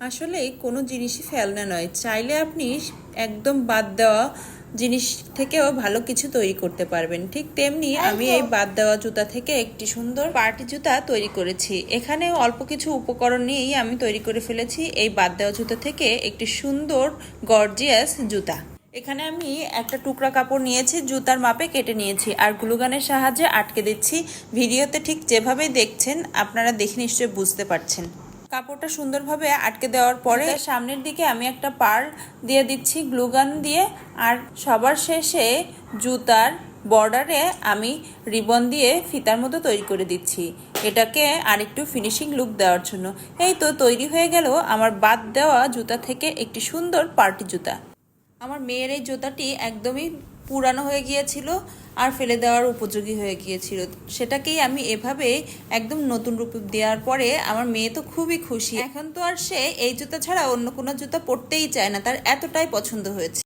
আসলে কোনো জিনিসই ফেলনা নয়। চাইলে আপনি একদম বাদ দেওয়া জিনিস থেকেও ভালো কিছু তৈরি করতে পারবেন। ঠিক তেমনি আমি এই বাদ দেওয়া জুতা থেকে একটি সুন্দর পার্টি জুতা তৈরি করেছি। এখানে অল্প কিছু উপকরণ নিয়েই আমি তৈরি করে ফেলেছি এই বাদ দেওয়া জুতা থেকে একটি সুন্দর গর্জিয়াস জুতা। এখানে আমি একটা টুকরা কাপড় নিয়েছি জুতার মাপে কেটে নিয়েছি আর গ্লুগানের সাহায্যে আটকে দিচ্ছি। ভিডিওতে ঠিক যেভাবে দেখছেন আপনারা দেখে নিশ্চয়ই বুঝতে পারছেন। কাপড়টা সুন্দরভাবে আটকে দেওয়ার পরে সামনের দিকে আমি একটা পার্ল দিয়ে দিচ্ছি গ্লুগান দিয়ে। আর সবার শেষে জুতার বর্ডারে আমি রিবন দিয়ে ফিতার মতো তৈরি করে দিচ্ছি। এটাকে আরেকটু ফিনিশিং লুক দেওয়ার জন্য। এই তো তৈরি হয়ে গেল আমার বাদ দেওয়া জুতা থেকে একটি সুন্দর পার্টি জুতা। আমার মেয়ের এই জুতাটি একদমই পুরানো হয়ে গিয়েছিল আর ফেলে দেওয়ার উপযোগী হয়ে গিয়েছিল। সেটাকেই আমি এভাবে একদম নতুন রূপ দেওয়ার পরে আমার মেয়ে তো খুবই খুশি। এখন তো আর সে এই জুতা ছাড়া অন্য কোনো জুতা পরতেই চায় না, তার এতটাই পছন্দ হয়েছে।